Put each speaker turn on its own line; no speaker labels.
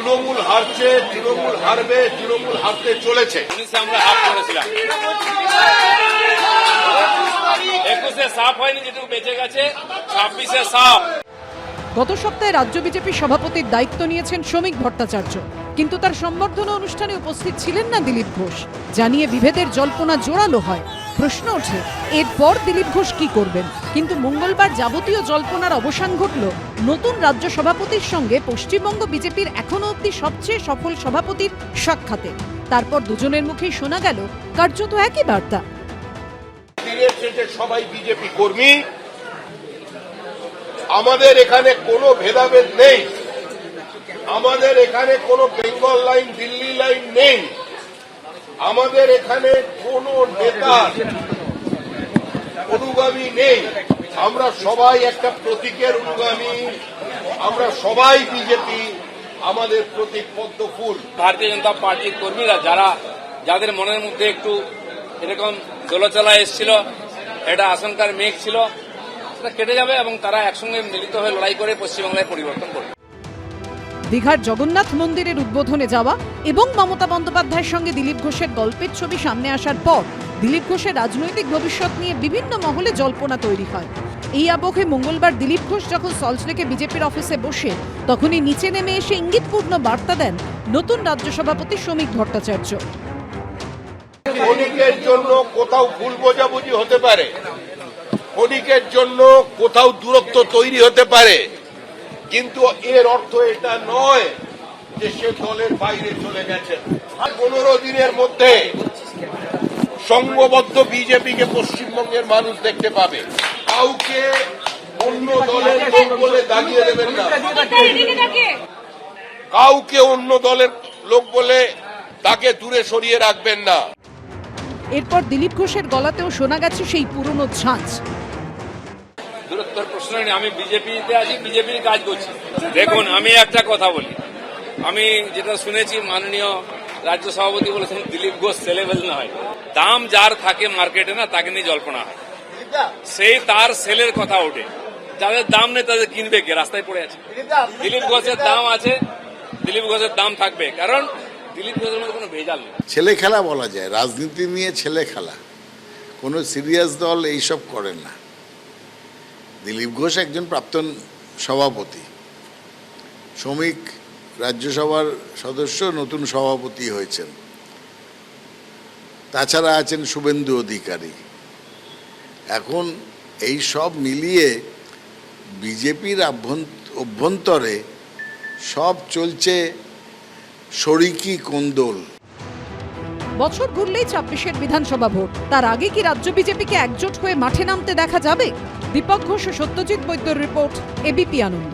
তৃণমূল হারছে তৃণমূল হারবে তৃণমূল হারতে চলেছে।
আমরা হাফ করেছিলাম। একুশে সাফ হয়নি যেটুকু বেঁচে গেছে ছাব্বিশে সাফ।
গত সপ্তাহে রাজ্য বিজেপি সভাপতির দায়িত্ব নিয়েছেন শ্রমিক ভট্টাচার্য। কিন্তু তার সম্বর্ধনা অনুষ্ঠানে উপস্থিত ছিলেন না দিলীপ ঘোষ। জানিয়ে বিভেদের জল্পনা জোরালো হয়। প্রশ্ন ওঠে, এরপর দিলীপ ঘোষ কি করবেন? কিন্তু মঙ্গলবার যাবতীয় জল্পনার অবসান ঘটল নতুন রাজ্য সভাপতির সঙ্গে। পশ্চিমবঙ্গ বিজেপির এখনও অবধি সবচেয়ে সফল সভাপতির সাক্ষাতে। তারপর দুজনের মুখেই শোনা গেল, কার্যত একই বার্তা।
সবাই বিজেপি কর্মী। আমাদের এখানে কোনো ভেদাভেদ নেই। আমাদের এখানে কোনো বেঙ্গল লাইন, দিল্লি লাইন নেই। আমাদের এখানে কোনো নেতার অনুগামী নেই। আমরা সবাই একটা প্রতীকের অনুগামী। আমরা সবাই বিজেপি, আমাদের প্রতীক পদ্ম ফুল
ভারতীয় জনতা পার্টির কর্মীরা যারা, যাদের মনের মধ্যে একটু এরকম দোলচলা এসেছিল এটা আশঙ্কার মেঘ ছিল, সেটা কেটে যাবে এবং তারা একসঙ্গে মিলিত হয়ে লড়াই করে পশ্চিমবাংলায় পরিবর্তন করবে।
দীঘার জগন্নাথ মন্দিরের উদ্বোধনে যাওয়া এবং মমতা বন্দ্যোপাধ্যায়ের সঙ্গে দিলীপ ঘোষের গল্পের ছবি সামনে আসার পর দিলীপ ঘোষের রাজনৈতিক ভবিষ্যৎ নিয়ে বিভিন্ন মহলে জল্পনা তৈরি হয়। এই আবহে মঙ্গলবার দিলীপ ঘোষ যখন সল্টলেকে বিজেপির অফিসে বসে, তখনই নিচে নেমে এসে ইঙ্গিতপূর্ণ বার্তা দেন নতুন রাজ্য সভাপতি শ্রমিক ভট্টাচার্য।
ক্ষণিকের জন্য কোথাও ভুল বোঝাবুঝি হতে পারে। ক্ষণিকের জন্য কোথাও দূরত্ব তৈরি হতে পারে। কিন্তু এর অর্থ এটা নয় যে সে দলের বাইরে চলে গেছে। আর পনেরো দিনের মধ্যে সংঘবদ্ধ বিজেপিকে পশ্চিমবঙ্গের মানুষ দেখতে পাবে। কাউকে অন্য দলের লোক বলে দাগিয়ে দেবেন না। কাউকে অন্য দলের লোক বলে তাকে দূরে সরিয়ে রাখবেন না।
এরপর দিলীপ ঘোষের গলাতেও শোনা গেছে সেই পুরনো ঝাঁঝ
দূরত্বর প্রশ্ন নেই আমি বিজেপিতে আছি, বিজেপির কাজ করছি। দেখুন, আমি একটা কথা বলি। আমি যেটা শুনেছি মাননীয় রাজ্য সভাপতি বলেছেন, দিলীপ ঘোষ সেলেবেল না হয়। দাম যার থাকে মার্কেটে না, তাকে নিয়ে জল্পনা হয়। সেই তার সেলের কথা ওঠে। যাদের দাম নেই, তাদের কিনবে কে? রাস্তায় পড়ে আছে। দিলীপ ঘোষের দাম আছে, দিলীপ ঘোষের দাম থাকবে। কারণ দিলীপ ঘোষের মধ্যে কোনো ভেজাল নেই।
ছেলে খেলা বলা যায়। রাজনীতি নিয়ে ছেলে খেলা। কোনো সিরিয়াস দল এইসব করেন না। দিলীপ ঘোষ একজন প্রাক্তন সভাপতি। শ্রমিক রাজ্যসভার সদস্য, নতুন সভাপতি হয়েছেন। তাছাড়া আছেন শুভেন্দু অধিকারী। এখন এই সব মিলিয়ে বিজেপির অভ্যন্তরে সব চলছে শরিকি কোন্দল।
বছর ঘুরলেই ছাব্বিশের বিধানসভা ভোট। তার আগে কি রাজ্য বিজেপিকে একজোট হয়ে মাঠে নামতে দেখা যাবে? দীপক ঘোষ সত্যজিৎ বৈদ্যর রিপোর্ট এবিপি আনন্দ।